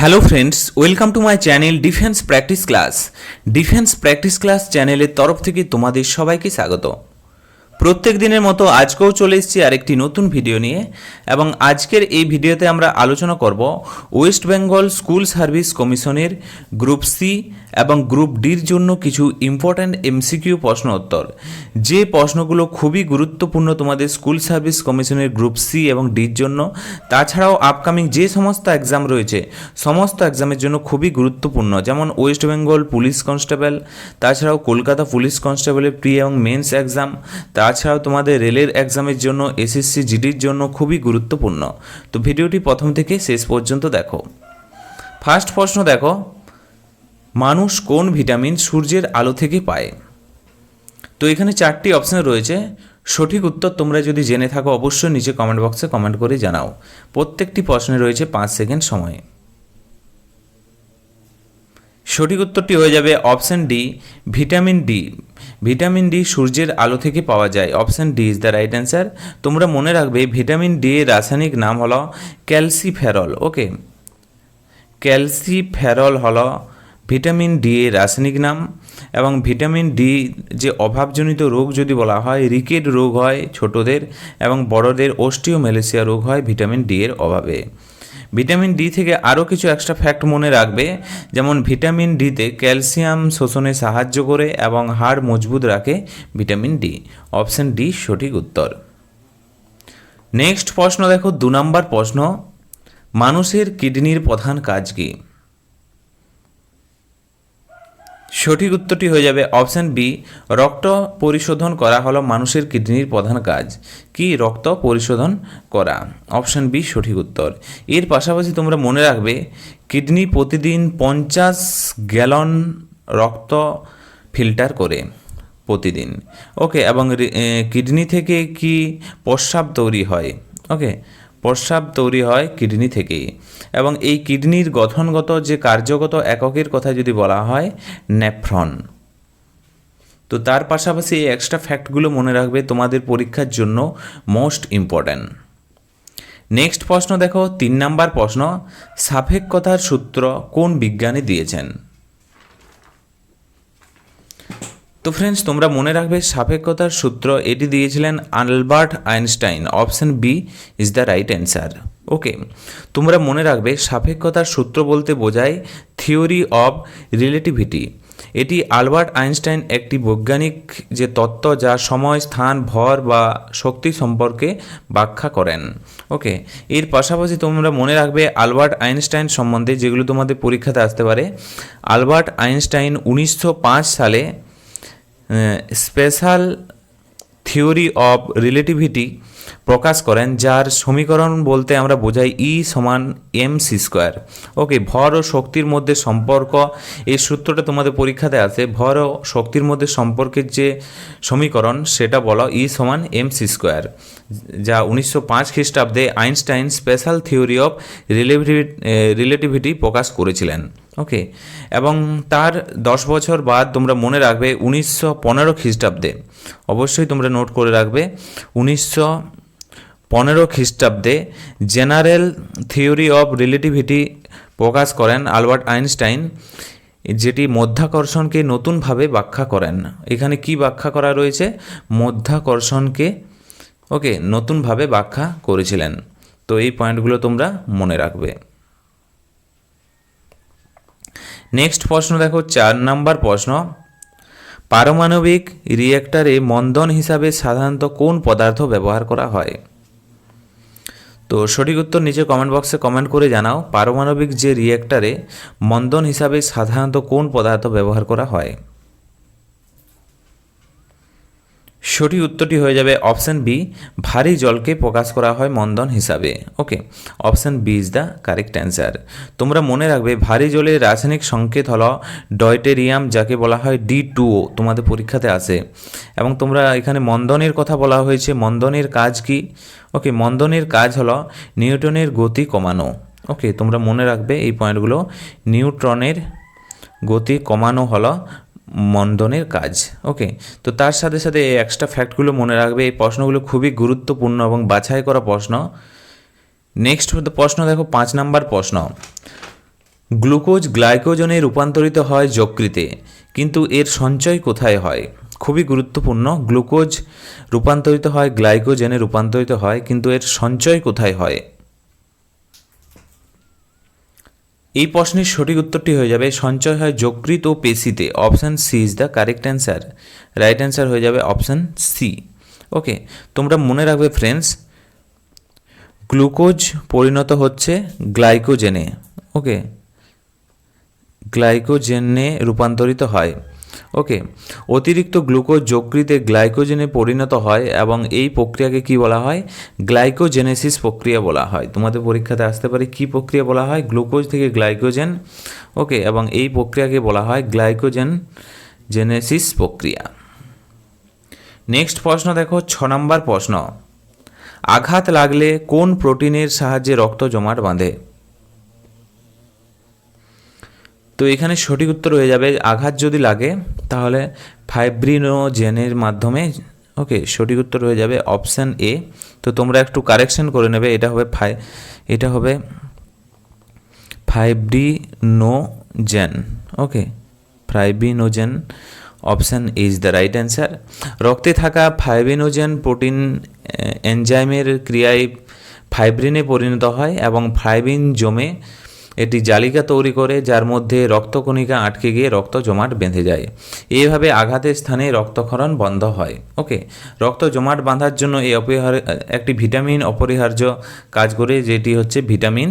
Hello friends welcome to my channel defence practice class defence practice class চ্যানেলের তরফ থেকে তোমাদের সবাইকে স্বাগত। প্রত্যেক দিনের মতো আজকেও চলে এসেছি আরেকটি নতুন ভিডিও নিয়ে এবং আজকের এই ভিডিওতে আমরা আলোচনা করব ওয়েস্ট বেঙ্গল স্কুল সার্ভিস কমিশনের গ্রুপ সি এবং গ্রুপ ডির জন্য কিছু ইম্পর্ট্যান্ট এমসিকিউ প্রশ্ন উত্তর। যে প্রশ্নগুলো খুবই গুরুত্বপূর্ণ তোমাদের স্কুল সার্ভিস কমিশনের গ্রুপ সি এবং ডির জন্য, তাছাড়াও আপকামিং যে সমস্ত এক্সাম রয়েছে, সমস্ত এক্সামের জন্য খুবই গুরুত্বপূর্ণ, যেমন ওয়েস্ট বেঙ্গল পুলিশ কনস্টেবল তাছাড়াও কলকাতা পুলিশ কনস্টেবলের প্রি এবং মেন্স এক্সাম তাছাড়াও তোমাদের রেলের এক্সামের জন্য এসএসসি জিডির জন্য খুবই গুরুত্বপূর্ণ। তো ভিডিওটি প্রথম থেকে শেষ পর্যন্ত দেখো। ফার্স্ট প্রশ্ন দেখো মানুষ কোন ভিটামিন সূর্যের আলো থেকে পায়? তো এখানে চারটি অপশন রয়েছে। সঠিক উত্তর তোমরা যদি জেনে থাকো, অবশ্যই নিচে কমেন্ট বক্সে কমেন্ট করে জানাও। প্রত্যেকটি প্রশ্নে রয়েছে পাঁচ সেকেন্ড সময়। সঠিক উত্তরটি হয়ে যাবে option D, vitamin D. Vitamin D সূর্যের আলো থেকে পাওয়া যায়। Option D is the right answer. তোমরা মনে রাখবে, ভিটামিন ডি এর রাসায়নিক নাম হলো ক্যালসিফেরল, ওকে? ক্যালসিফেরল হলো ভিটামিন ডি এর রাসায়নিক নাম এবং ভিটামিন ডি যে অভাবজনিত রোগ যদি বলা হয়, রিকেট রোগ হয় ছোটদের এবং বড়দের, অস্টিওমেলেসিয়া রোগ হয় ভিটামিন ডি এর অভাবে। ভিটামিন ডি থেকে আরও কিছু এক্সট্রা ফ্যাক্ট মনে রাখবে, যেমন ভিটামিন ডিতে ক্যালসিয়াম শোষণে সাহায্য করে এবং হাড় মজবুত রাখে ভিটামিন ডি। অপশন ডি, সঠিক উত্তর। নেক্সট প্রশ্ন দেখো, দু নম্বর প্রশ্ন, মানুষের কিডনির প্রধান কাজ কী? সঠিক উত্তরটি হয়ে যাবে অপশান বি, রক্ত পরিশোধন করা হলো মানুষের কিডনির প্রধান কাজ। কি রক্ত পরিশোধন করা? অপশান বি, সঠিক উত্তর। এর পাশাপাশি তোমরা মনে রাখবে, কিডনি প্রতিদিন পঞ্চাশ গ্যালন রক্ত ফিল্টার করে প্রতিদিন। ওকে, এবং কিডনি থেকে কি প্রস্রাব তৈরি হয়? ওকে প্রস্রাব তৈরি হয় কিডনি থেকেই। এবং এই কিডনির গঠনগত যে কার্যগত এককের কথা যদি বলা হয়, নেফ্রন। তো তার পাশাপাশি এই এক্সট্রা ফ্যাক্টগুলো মনে রাখবে তোমাদের পরীক্ষার জন্য মোস্ট ইম্পর্ট্যান্ট নেক্সট প্রশ্ন দেখো, তিন নাম্বার প্রশ্ন, সাপেক্ষতার সূত্র কোন বিজ্ঞানী দিয়েছেন? তো ফ্রেন্ডস তোমরা মনে রাখবে, সাপেক্ষতার সূত্র এটি দিয়েছিলেন Albert Einstein, option B is the right answer. Okay, তোমরা মনে রাখবে, সাপেক্ষতার সূত্র বলতে বোঝায় থিওরি অব রিলেটিভিটি। এটি আলবার্ট আইনস্টাইন একটি বৈজ্ঞানিক যে তত্ত্ব যা সময়, স্থান, ভর বা শক্তি সম্পর্কে ব্যাখ্যা করেন। ওকে, এর পাশাপাশি তোমরা মনে রাখবে, আলবার্ট আইনস্টাইন সম্বন্ধে যেগুলো তোমাদের পরীক্ষাতে আসতে পারে, আলবার্ট আইনস্টাইন উনিশশো পাঁচ সালে স্পেশাল থিওরি অব রিলেটিভিটি প্রকাশ করেন, যার সমীকরণ বলতে আমরা বোঝাই ই সমান এম সি স্কোয়ার ওকে, ভর ও শক্তির মধ্যে সম্পর্ক, এই সূত্রটা তোমাদের পরীক্ষাতে আছে। ভর ও শক্তির মধ্যে সম্পর্কের যে সমীকরণ, সেটা বলো ই সমান এম সি স্কোয়ার যা উনিশশো পাঁচ খ্রিস্টাব্দে Einstein special theory of relativity প্রকাশ করেছিলেন। ওকে? এবং তার দশ বছর বাদ তোমরা মনে রাখবে উনিশশো পনেরো খ্রিস্টাব্দে। অবশ্যই তোমরা নোট করে রাখবে, উনিশশো পনেরো খ্রিস্টাব্দে জেনারেল থিওরি অফ রিলেটিভিটি প্রকাশ করেন আলবার্ট আইনস্টাইন, যেটি মধ্যাকর্ষণকে নতুনভাবে ব্যাখ্যা করেন। এখানে কি ব্যাখ্যা করা রয়েছে? মধ্যাকর্ষণকে ওকে, নতুনভাবে ব্যাখ্যা করেছিলেন। তো এই পয়েন্টগুলো তোমরা মনে রাখবে। নেক্সট প্রশ্ন দেখো, চার নাম্বার প্রশ্ন। পারমাণবিক রিয়েক্টারে মন্দন হিসাবে সাধারণত কোন পদার্থ ব্যবহার করা হয়? তো সঠিক উত্তর নিচে কমেন্ট বক্সে কমেন্ট করে জানাও, পারমাণবিক যে রিয়েক্টারে মন্দন হিসাবে সাধারণত কোন পদার্থ ব্যবহার করা হয়? সঠিক উত্তরটি হয়ে যাবে অপশান বি, ভারী জলকে প্রকাশ করা হয় মন্দন হিসাবে। Okay, option B is the correct answer তোমরা মনে রাখবে, ভারী জলের রাসায়নিক সংকেত হলো ডয়টেরিয়াম, যাকে বলা হয় ডি টুও তোমাদের পরীক্ষাতে আসে এবং তোমরা এখানে মন্দনের কথা বলা হয়েছে। মন্দনের কাজ কি? ওকে, মন্দনের কাজ হলো নিউটনের গতি কমানো। ওকে, তোমরা মনে রাখবে এই পয়েন্টগুলো। নিউট্রনের গতি কমানো হলো মন্দনের কাজ ওকে তো তার সাথে সাথে এই এক্সট্রা ফ্যাক্টগুলো মনে রাখবে, এই প্রশ্নগুলো খুবই গুরুত্বপূর্ণ এবং বাছাই করা প্রশ্ন। নেক্সট প্রশ্ন, দেখো পাঁচ নাম্বার প্রশ্ন। গ্লুকোজ গ্লাইকোজনে রূপান্তরিত হয় যকৃতে, কিন্তু এর সঞ্চয় কোথায় হয়? খুবই গুরুত্বপূর্ণ। গ্লুকোজ রূপান্তরিত হয়, গ্লাইকোজেনে রূপান্তরিত হয়, কিন্তু এর সঞ্চয় কোথায় হয়? এই প্রশ্নের সঠিক উত্তরটি হয়ে যাবে সঞ্চয় হয় যকৃত ও পেশিতে option C is the correct answer right answer হয়ে যাবে অপশান সি ওকে তোমরা মনে রাখবে ফ্রেন্ডস গ্লুকোজ পরিণত হচ্ছে গ্লাইকোজেনে ওকে গ্লাইকোজেনে রূপান্তরিত হয়। ওকে অতিরিক্ত গ্লুকোজ যকৃতে গ্লাইকোজেনে পরিণত হয় এবং এই প্রক্রিয়াকে কি বলা হয়? গ্লাইকোজেনেসিস প্রক্রিয়া বলা হয়। তোমাদের পরীক্ষাতে আসতে পারে কি প্রক্রিয়া বলা হয়? গ্লুকোজ থেকে গ্লাইকোজেন। ওকে এবং এই প্রক্রিয়াকে বলা হয় গ্লাইকোজেন জেনেসিস প্রক্রিয়া। নেক্সট প্রশ্ন দেখো, ছ নম্বর প্রশ্ন। আঘাত লাগলে কোন প্রোটিনের সাহায্যে রক্ত জমাট বাঁধে? তো এখানে সঠিক উত্তর হয়ে যাবে, আঘাত যদি লাগে, তাহলে ফাইব্রিনোজেনের মাধ্যমে, ওকে, সঠিক উত্তর হয়ে যাবে অপশান এ তো তোমরা একটু কারেকশন করে নেবে, এটা হবে ফাই এটা হবে fibrinogen okay fibrinogen option is the right answer রক্তে থাকা ফাইব্রিনোজেন প্রোটিন এনজাইমের ক্রিয়ায় ফাইব্রিনে পরিণত হয় এবং ফাইব্রিন জমে এটি জালিকা তৈরি করে, যার মধ্যে রক্তকণিকা আটকে গিয়ে রক্ত জমাট বেঁধে যায়। এইভাবে আঘাতের স্থানে রক্তক্ষরণ বন্ধ হয়। ওকে, রক্ত জমাট বাঁধার জন্য এই অপরিহার, একটি ভিটামিন অপরিহার্য কাজ করে, যেটি হচ্ছে ভিটামিন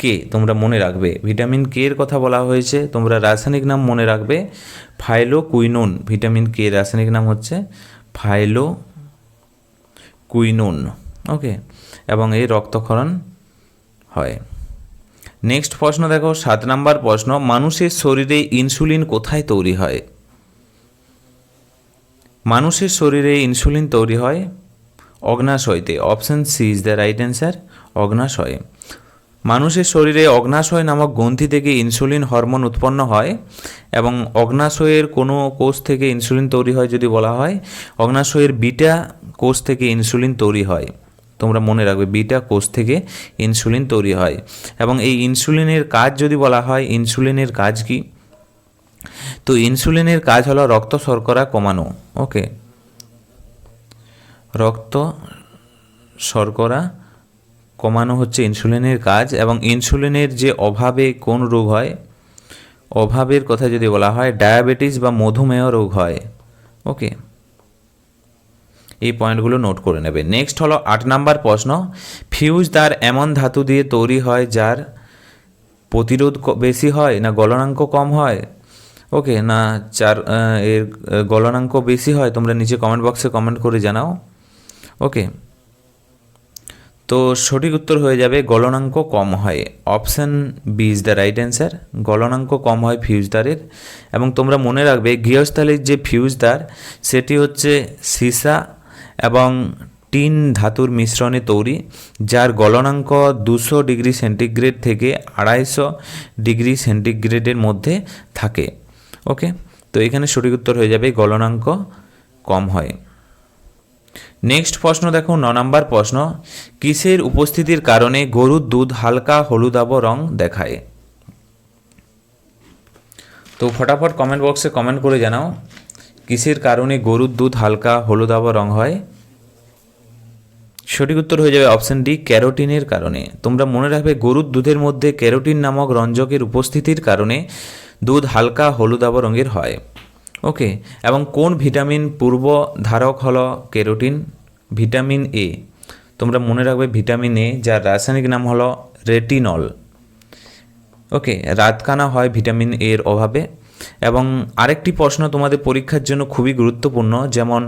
কে তোমরা মনে রাখবে, ভিটামিন কে এর কথা বলা হয়েছে। তোমরা রাসায়নিক নাম মনে রাখবে ফাইলো কুইনুন ভিটামিন কে রাসায়নিক নাম হচ্ছে ফাইলো কুইনোন ওকে, এবং এই রক্তক্ষরণ হয়। নেক্সট প্রশ্ন দেখো, সাত নাম্বার প্রশ্ন, মানুষের শরীরে ইনসুলিন কোথায় তৈরি হয়? মানুষের শরীরে ইনসুলিন তৈরি হয় অগ্নাশয়তে। Option C is the right answer অগ্নাশয়ে। মানুষের শরীরে অগ্নাশয় নামক গ্রন্থি থেকে ইনসুলিন হরমোন উৎপন্ন হয় এবং অগ্নাশয়ের কোনো কোষ থেকে ইনসুলিন তৈরি হয় যদি বলা হয়, অগ্নাশয়ের বিটা কোষ থেকে ইনসুলিন তৈরি হয়। তোমরা মনে রাখবে, বিটা কোষ থেকে ইনসুলিন তৈরি হয়। এবং এই ইনসুলিনের কাজ যদি বলা হয়, ইনসুলিনের কাজ কি? তো ইনসুলিনের কাজ হলো রক্ত শর্করা কমানো, ওকে? রক্ত শর্করা কমানো হচ্ছে ইনসুলিনের কাজ, এবং ইনসুলিনের যে অভাবে কোন রোগ হয়? অভাবের কথা যদি বলা হয়, ডায়াবেটিস বা মধুমেহ রোগ হয়, ওকে? এই পয়েন্টগুলো নোট করে নেবে। নেক্সট হলো আট নাম্বার প্রশ্ন। ফিউজ তার এমন ধাতু দিয়ে তৈরি হয় যার প্রতিরোধ বেশি হয় না গলনাঙ্ক কম হয়? ওকে না, চার এর গলনাঙ্ক বেশি হয়, তোমরা নিচে কমেন্ট বক্সে কমেন্ট করে জানাও। ওকে তো সঠিক উত্তর হয়ে যাবে গলনাঙ্ক কম হয়। Option B is the right answer গলনাঙ্ক কম হয় ফিউজদারের এবং তোমরা মনে রাখবে গৃহস্থালির যে ফিউজদার সেটি হচ্ছে সীসা এবং টিন ধাতুর মিশ্রণে তৈরি, যার গলনাঙ্ক দুশো ডিগ্রি সেন্টিগ্রেড থেকে আড়াইশো ডিগ্রি সেন্টিগ্রেডের মধ্যে থাকে। ওকে তো এখানে সঠিক উত্তর হয়ে যাবে, গলনাঙ্ক কম হয়। নেক্সট প্রশ্ন দেখো, ন নম্বর প্রশ্ন, কিসের উপস্থিতির কারণে গরুর দুধ হালকা হলুদাভ রং দেখায়? তো ফটাফট কমেন্ট বক্সে কমেন্ট করে জানাও। কিসের কারণে গরুর দুধ হালকা হলুদাভ রং হয়? সঠিক উত্তর হয়ে যাবে অপশন ডি, ক্যারোটিনের কারণে। তোমরা মনে রাখবে গরুর দুধের মধ্যে ক্যারোটিন নামক রঞ্জকের উপস্থিতির কারণে দুধ হালকা হলুদাভ রঙের হয়। ওকে এবং কোন ভিটামিন পূর্ব ধারক হল ক্যারোটিন? ভিটামিন এ তোমরা মনে রাখবে ভিটামিন এ যার রাসায়নিক নাম হলো রেটিনল। ওকে রাতকানা হয় ভিটামিন এর অভাবে। এবং আরেকটি প্রশ্ন তোমাদের পরীক্ষার জন্য খুবই গুরুত্বপূর্ণ, যেমন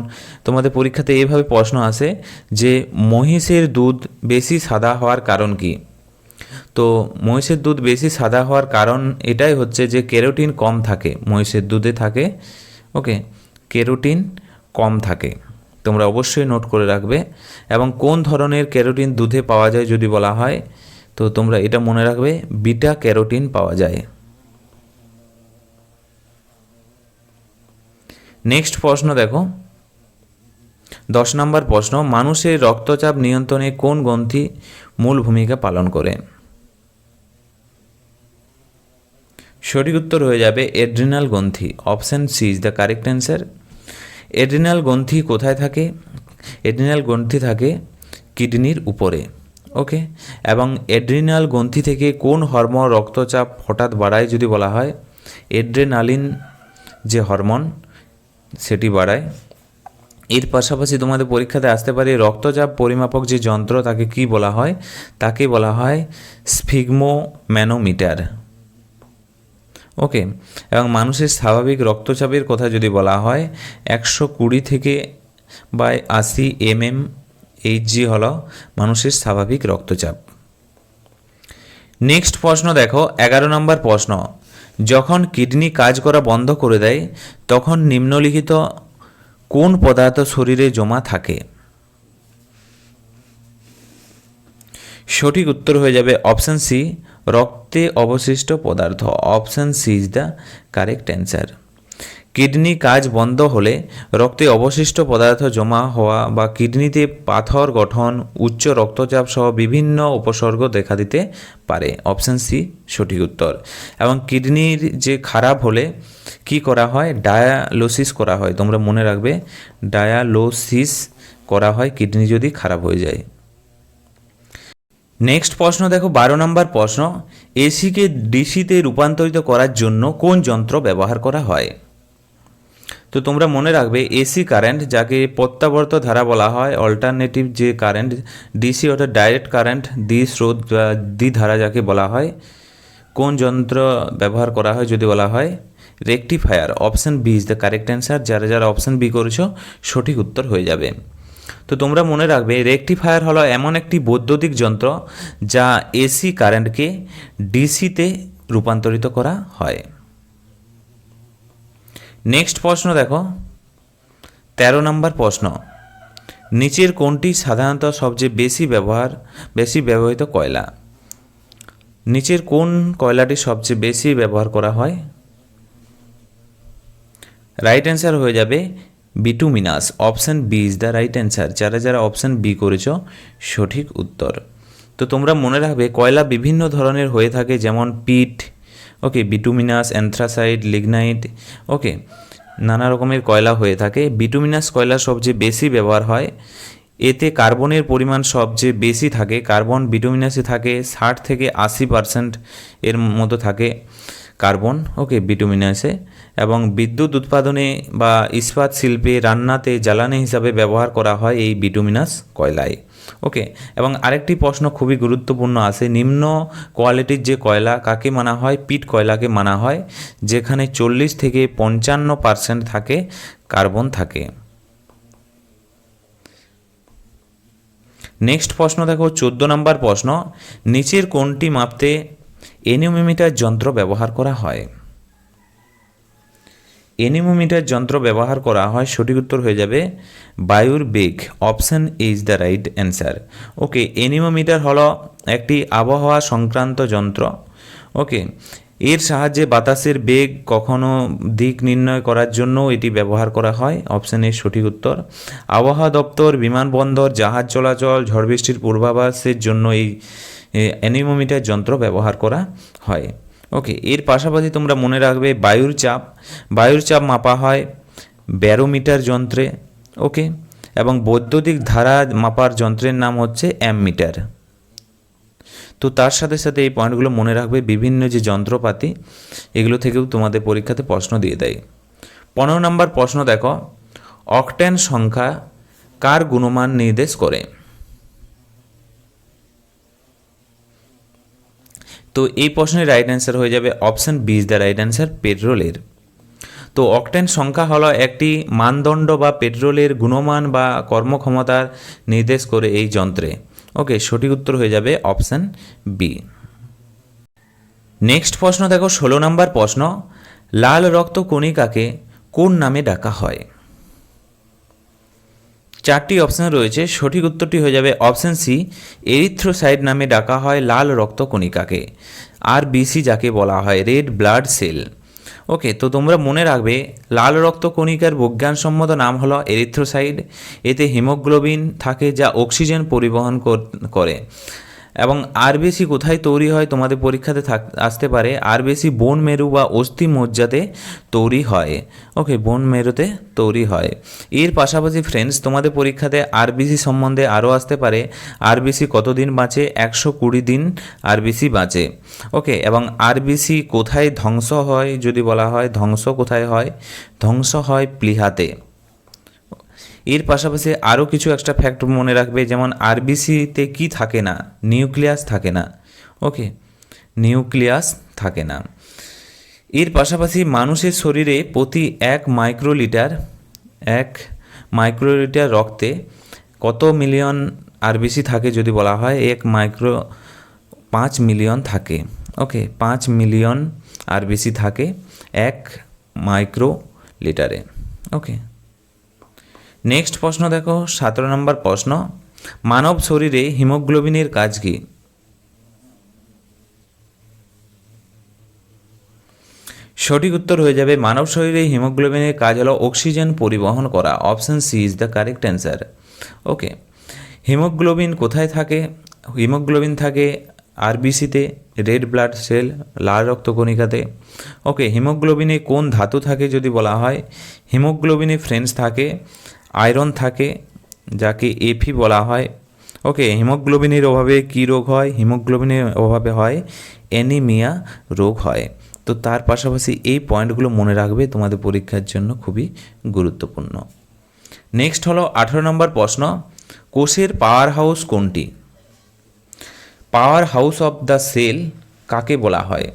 তোমাদের পরীক্ষাতে এইভাবে প্রশ্ন আসে যে, মহিষের দুধ বেশি সাদা হওয়ার কারণ কি? তো মহিষের দুধ বেশি সাদা হওয়ার কারণ এটাই হচ্ছে যে, কেরোটিন কম থাকে, মহিষের দুধে থাকে, ওকে, কেরোটিন কম থাকে, তোমরা অবশ্যই নোট করে রাখবে। এবং কোন ধরনের ক্যারোটিন দুধে পাওয়া যায় যদি বলা হয়, তো তোমরা এটা মনে রাখবে, বিটা ক্যারোটিন পাওয়া যায়। নেক্সট প্রশ্ন দেখো। দশ নম্বর প্রশ্ন, মানুষের রক্তচাপ নিয়ন্ত্রণে কোন গ্রন্থি মূল ভূমিকা পালন করে? সঠিক উত্তর হয়ে যাবে এড্রিনাল গ্রন্থি। Option C is the correct answer adrenal গ্রন্থি কোথায় থাকে? এড্রিনাল গ্রন্থি থাকে কিডনির উপরে। ওকে এবং এড্রিনাল গ্রন্থি থেকে কোন হরমোন রক্তচাপ হঠাৎ বাড়ায় যদি বলা হয়? এড্রেনালিন যে হরমোন সেটি বাড়ায়। এর পাশাপাশি তোমাদের পরীক্ষাতে আসতে পারে রক্তচাপ পরিমাপক যে যন্ত্র, তাকে কি বলা হয়? তাকে বলা হয় স্ফিগমোম্যানোমিটার। ওকে, এবং মানুষের স্বাভাবিক রক্তচাপের কথা যদি বলা হয়, একশো কুড়ি থেকে বাই আশি এম এম এইচজি হল মানুষের স্বাভাবিক রক্তচাপ। নেক্সট প্রশ্ন দেখো, এগারো নম্বর প্রশ্ন। যখন কিডনি কাজ করা বন্ধ করে দেয়, তখন নিম্নলিখিত কোন পদার্থ শরীরে জমা থাকে? সঠিক উত্তর হয়ে যাবে অপশান সি, রক্তে অবশিষ্ট পদার্থ। Option C is the correct answer. Kidney কাজ বন্ধ হলে রক্তে অবশিষ্ট পদার্থ জমা হওয়া বা কিডনিতে পাথর গঠন, উচ্চ রক্তচাপ সহ বিভিন্ন উপসর্গ দেখা দিতে পারে। অপশান সি, সঠিক উত্তর। এবং কিডনির যে খারাপ হলে কি করা হয়? ডায়ালোসিস করা হয়। তোমরা মনে রাখবে, ডায়ালোসিস করা হয় কিডনি যদি খারাপ হয়ে যায়। নেক্সট প্রশ্ন দেখো, বারো নম্বর প্রশ্ন, এসিকে ডিসিতে রূপান্তরিত করার জন্য কোন যন্ত্র ব্যবহার করা হয়? তো তোমরা মনে রাখবে, এসি কারেন্ট যাকে প্রত্যাবর্ত ধারা বলা হয় অল্টারনেটিভ যে কারেন্ট ডিসি অর্থাৎ ডাইরেক্ট কারেন্ট দ্বি স্রোত বা দ্বিধারা যাকে বলা হয়, কোন যন্ত্র ব্যবহার করা হয় যদি বলা হয় rectifier option B is the correct answer যারা যারা অপশান বি করেছ, সঠিক উত্তর হয়ে যাবে। তো তোমরা মনে রাখবে রেকটিফায়ার হলো এমন একটি বৈদ্যুতিক যন্ত্র যা এসি কারেন্টকে ডিসিতে রূপান্তরিত করা হয়। নেক্সট প্রশ্ন দেখো। তেরো নম্বর প্রশ্ন। নিচের কোনটি সাধারণত সবচেয়ে বেশি ব্যবহার, বেশি ব্যবহৃত কয়লা? নিচের কোন কয়লাটি সবচেয়ে বেশি ব্যবহার করা হয়? রাইট অ্যান্সার হয়ে যাবে bituminous option B is the right answer যারা যারা অপশান বি করেছ, সঠিক উত্তর। তো তোমরা মনে রাখবে, কয়লা বিভিন্ন ধরনের হয়ে থাকে, যেমন peat okay bituminous anthracite lignite okay নানা রকমের কয়লা হয়ে থাকে। বিটুমিনাস কয়লা সবচেয়ে বেশি ব্যবহার হয়। এতে কার্বনের পরিমাণ সবচেয়ে বেশি থাকে। কার্বন বিটুমিনাসে থাকে, ষাট থেকে আশি পার্সেন্ট এর মতো থাকে কার্বন ওকে বিটুমিনাসে এবং বিদ্যুৎ উৎপাদনে বা ইস্পাত শিল্পে রান্নাতে জ্বালানি হিসাবে ব্যবহার করা হয় এই বিটুমিনাস কয়লায়। ওকে এবং আরেকটি প্রশ্ন খুবই গুরুত্বপূর্ণ আছে। নিম্ন কোয়ালিটির যে কয়লা, কাকে মানা হয়? পিট কয়লাকে মানা হয়, যেখানে চল্লিশ থেকে পঞ্চান্ন পার্সেন্ট থাকে, কার্বন থাকে। নেক্সট প্রশ্ন দেখো, চোদ্দ নম্বর প্রশ্ন, নিচের কোনটি মাপতে এনিওমিটার যন্ত্র ব্যবহার করা হয়? এনিমোমিটার যন্ত্র ব্যবহার করা হয় সঠিক উত্তর হয়ে যাবে বায়ুর বেগ option is the right answer okay anemometer হলো একটি আবহাওয়া সংক্রান্ত যন্ত্র। ওকে এর সাহায্যে বাতাসের বেগ কখনো দিক নির্ণয় করার জন্য এটি ব্যবহার করা হয়, অপশান এর সঠিক উত্তর। আবহাওয়া দপ্তর, বিমানবন্দর, জাহাজ চলাচল, ঝড় বৃষ্টির পূর্বাভাসের জন্য এই অ্যানিমোমিটার যন্ত্র ব্যবহার করা হয়। ওকে এর পাশাপাশি তোমরা মনে রাখবে বায়ুর চাপ। বায়ুর চাপ মাপা হয় ব্যারোমিটার যন্ত্রে ওকে এবং বৈদ্যুতিক ধারা মাপার যন্ত্রের নাম হচ্ছে অ্যামমিটার। তো তার সাথে সাথে এই পয়েন্টগুলো মনে রাখবে বিভিন্ন যে যন্ত্রপাতি, এগুলো থেকেও তোমাদের পরীক্ষাতে প্রশ্ন দিয়ে দেয়। পনেরো নম্বর প্রশ্ন দেখো, অকটেন সংখ্যা কার গুণমান নির্দেশ করে? তো এই প্রশ্নের রাইট অ্যান্সার হয়ে যাবে option B is the right answer পেট্রোলের তো অকটেন সংখ্যা হলো একটি মানদণ্ড বা পেট্রোলের গুণমান বা কর্মক্ষমতার নির্দেশ করে এই যন্ত্রে। ওকে, সঠিক উত্তর হয়ে যাবে অপশান বি নেক্সট প্রশ্ন দেখো, ষোলো নম্বর প্রশ্ন, লাল রক্ত কণিকাকে কোন নামে ডাকা হয়? চারটি অপশান রয়েছে। সঠিক উত্তরটি হয়ে যাবে অপশান সি এরিথ্রোসাইড নামে ডাকা হয় লাল রক্ত কণিকাকে। আর বিসি যাকে বলা হয়, রেড ব্লাড সেল। ওকে, তো তোমরা মনে রাখবে, লাল রক্ত কণিকার বিজ্ঞানসম্মত নাম হলো এরিথ্রোসাইড এতে হিমোগ্লোবিন থাকে যা অক্সিজেন পরিবহন করে। এবং আর বেশি কোথায় তৈরি হয় তোমাদের পরীক্ষাতে থাক, আসতে পারে। আর বেশি বন মেরু বা অস্থি মজ্জাতে তৈরি হয়। ওকে, বন মেরুতে তৈরি হয়। এর পাশাপাশি ফ্রেন্ডস তোমাদের পরীক্ষাতে আরবিসি সম্বন্ধে আরও আসতে পারে। আরবিসি কতদিন বাঁচে? একশো কুড়ি দিন আরবিসি বাঁচে। ওকে, এবং আরবিসি কোথায় ধ্বংস হয় যদি বলা হয়? ধ্বংস কোথায় হয়? ধ্বংস হয় প্লিহাতে। এর পাশাপাশি আরও কিছু এক্সট্রা ফ্যাক্ট মনে রাখবে, যেমন আরবিসিতে কি থাকে না? নিউক্লিয়াস থাকে না। ওকে নিউক্লিয়াস থাকে না। এর পাশাপাশি মানুষের শরীরে প্রতি এক মাইক্রোলিটার এক মাইক্রোলিটার রক্তে কত মিলিয়ন আরবিসি থাকে যদি বলা হয়? এক মাইক্রো পাঁচ মিলিয়ন থাকে। ওকে পাঁচ মিলিয়ন আরবিসি থাকে এক মাইক্রো লিটারে ওকে নেক্সট প্রশ্ন দেখো, সতেরো নম্বর প্রশ্ন, মানব শরীরে হিমোগ্লোবিনের কাজ কি? সঠিক উত্তর হয়ে যাবে, মানব শরীরে হিমোগ্লোবিনের কাজ হলো অক্সিজেন পরিবহন করা। Option C is the correct answer. Okay, haemoglobin কোথায় থাকে? হিমোগ্লোবিন থাকে আরবিসিতে, রেড ব্লাড সেল, লাল রক্তকণিকাতে। ওকে, হিমোগ্লোবিনে কোন ধাতু থাকে যদি বলা হয়? হিমোগ্লোবিনে ফ্রেন্ডস থাকে আয়রন থাকে, যাকে এফি বলা হয়। ওকে হিমোগ্লোবিনের অভাবে কী রোগ হয়? হিমোগ্লোবিনের অভাবে হয় অ্যানিমিয়া রোগ হয়। তো তার পাশাপাশি এই পয়েন্টগুলো মনে রাখবে, তোমাদের পরীক্ষার জন্য খুবই গুরুত্বপূর্ণ। নেক্সট হলো আঠেরো নম্বর প্রশ্ন, কোষের পাওয়ার হাউস কোনটি? Power house of the cell কাকে বলা হয়?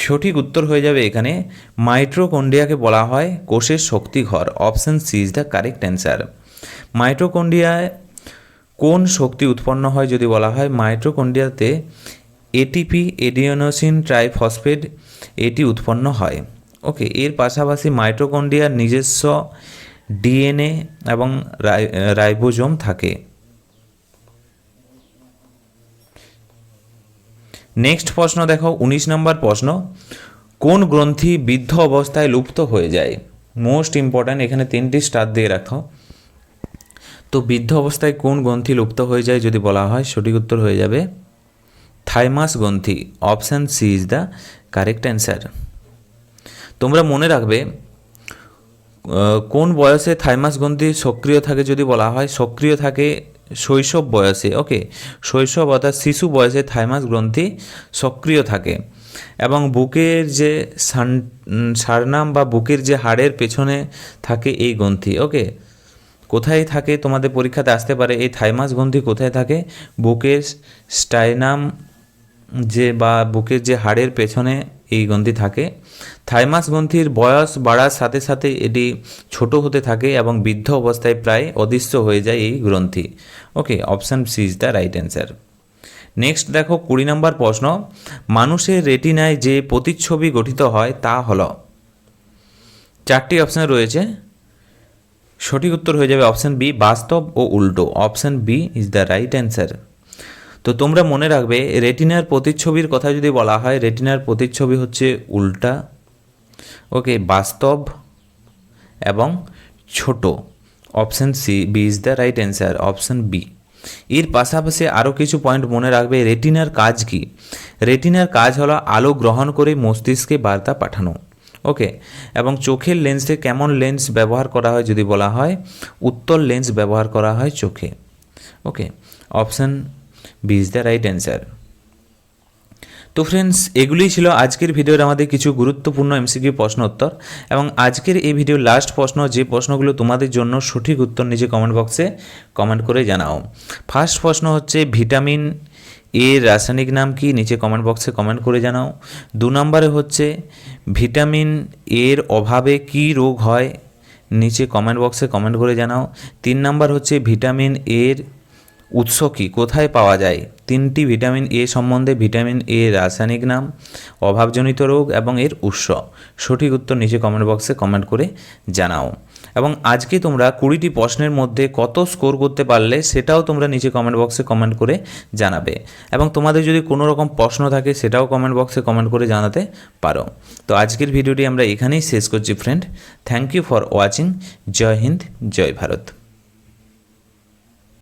সঠিক উত্তর হয়ে যাবে এখানে মাইট্রোকন্ডিয়াকে বলা হয় কোষের শক্তিঘর option C is the correct answer মাইট্রোকন্ডিয়ায় কোন শক্তি উৎপন্ন হয় যদি বলা হয় মাইট্রোকন্ডিয়াতে এটিপি এডিওনোসিন ট্রাইফসফেট এটি উৎপন্ন হয়। ওকে এর পাশাপাশি মাইট্রোকন্ডিয়ার নিজস্ব ডিএনএ এবং রাইবোজোম থাকে। নেক্সট প্রশ্ন দেখো, উনিশ নম্বর প্রশ্ন, কোন গ্রন্থি বৃদ্ধ অবস্থায় লুপ্ত হয়ে যায়? মোস্ট ইম্পর্ট্যান্ট এখানে তিনটি স্টার দিয়ে রাখো। তো বৃদ্ধ অবস্থায় কোন গ্রন্থি লুপ্ত হয়ে যায় যদি বলা হয়, সঠিক উত্তর হয়ে যাবে থাইমাস গ্রন্থি। Option C is the correct answer তোমরা মনে রাখবে কোন বয়সে থাইমাস গ্রন্থি সক্রিয় থাকে যদি বলা হয়, সক্রিয় থাকে শৈশব বয়সে ওকে শৈশব অর্থাৎ শিশু বয়সে থাইমাস গ্রন্থি সক্রিয় থাকে। এবং বুকের যে সারনাম বা বুকের যে হাড়ের পেছনে থাকে এই গ্রন্থি ওকে কোথায় থাকে তোমাদের পরীক্ষাতে আসতে পারে, এই থাইমাস গ্রন্থি কোথায় থাকে? বুকের স্টাইনাম যে বা বুকের যে হাড়ের পেছনে এই গ্রন্থি থাকে। থাইমাস গ্রন্থির বয়স বাড়ার সাথে সাথে এটি ছোট হতে থাকে এবং বৃদ্ধ অবস্থায় প্রায় অদৃশ্য হয়ে যায় এই গ্রন্থি। Okay, option C is the right answer. Next দেখো, কুড়ি নম্বর প্রশ্ন, মানুষের রেটিনায় যে প্রতিচ্ছবি গঠিত হয় তা হল। চারটি অপশান রয়েছে। সঠিক উত্তর হয়ে যাবে অপশান বি, বাস্তব ও উল্টো। Option B is the right answer. তো তোমরা মনে রাখবে, রেটিনার প্রতিচ্ছবির কথা যদি বলা হয়, রেটিনার প্রতিচ্ছবি হচ্ছে উল্টা ওকে বাস্তব এবং ছোট। Option C B is the right answer option B এর পাশাপাশি আরও কিছু পয়েন্ট মনে রাখবে, রেটিনার কাজ কি? রেটিনার কাজ হলো আলো গ্রহণ করে মস্তিষ্কে বার্তা পাঠানো ওকে এবং চোখের লেন্সে কেমন লেন্স ব্যবহার করা হয় যদি বলা হয় উত্তর লেন্স ব্যবহার করা হয় চোখে okay option B is the right answer তো ফ্রেন্ডস এগুলোই ছিল আজকের ভিডিওর আমাদের কিছু গুরুত্বপূর্ণ এমসিকিউ প্রশ্ন উত্তর এবং আজকের এই ভিডিওর লাস্ট প্রশ্ন, যে প্রশ্নগুলো তোমাদের জন্য সঠিক উত্তর নিচে কমেন্ট বক্সে কমেন্ট করে জানাও। ফার্স্ট প্রশ্ন হচ্ছে ভিটামিন এর রাসায়নিক নাম কি? নিচে কমেন্ট বক্সে কমেন্ট করে জানাও। দু নম্বরে হচ্ছে ভিটামিন এর অভাবে কি রোগ হয়? নিচে কমেন্ট বক্সে কমেন্ট করে জানাও। তিন নাম্বার হচ্ছে ভিটামিন এর উৎস কী? কোথায় পাওয়া যায়? তিনটি ভিটামিন এ সম্বন্ধে ভিটামিন এ রাসায়নিক নাম, অভাবজনিত রোগ এবং এর উৎস। সঠিক উত্তর নিচে কমেন্ট বক্সে কমেন্ট করে জানাও। এবং আজকে তোমরা কুড়িটি প্রশ্নের মধ্যে কত স্কোর করতে পারলে সেটাও তোমরা নিচে কমেন্ট বক্সে কমেন্ট করে জানাবে। এবং তোমাদের যদি কোনো রকম প্রশ্ন থাকে সেটাও কমেন্ট বক্সে কমেন্ট করে জানাতে পারো। তো আজকের ভিডিওটি আমরা এখানেই শেষ করছি friend thank you for watching Joy Hind, Joy Bharat.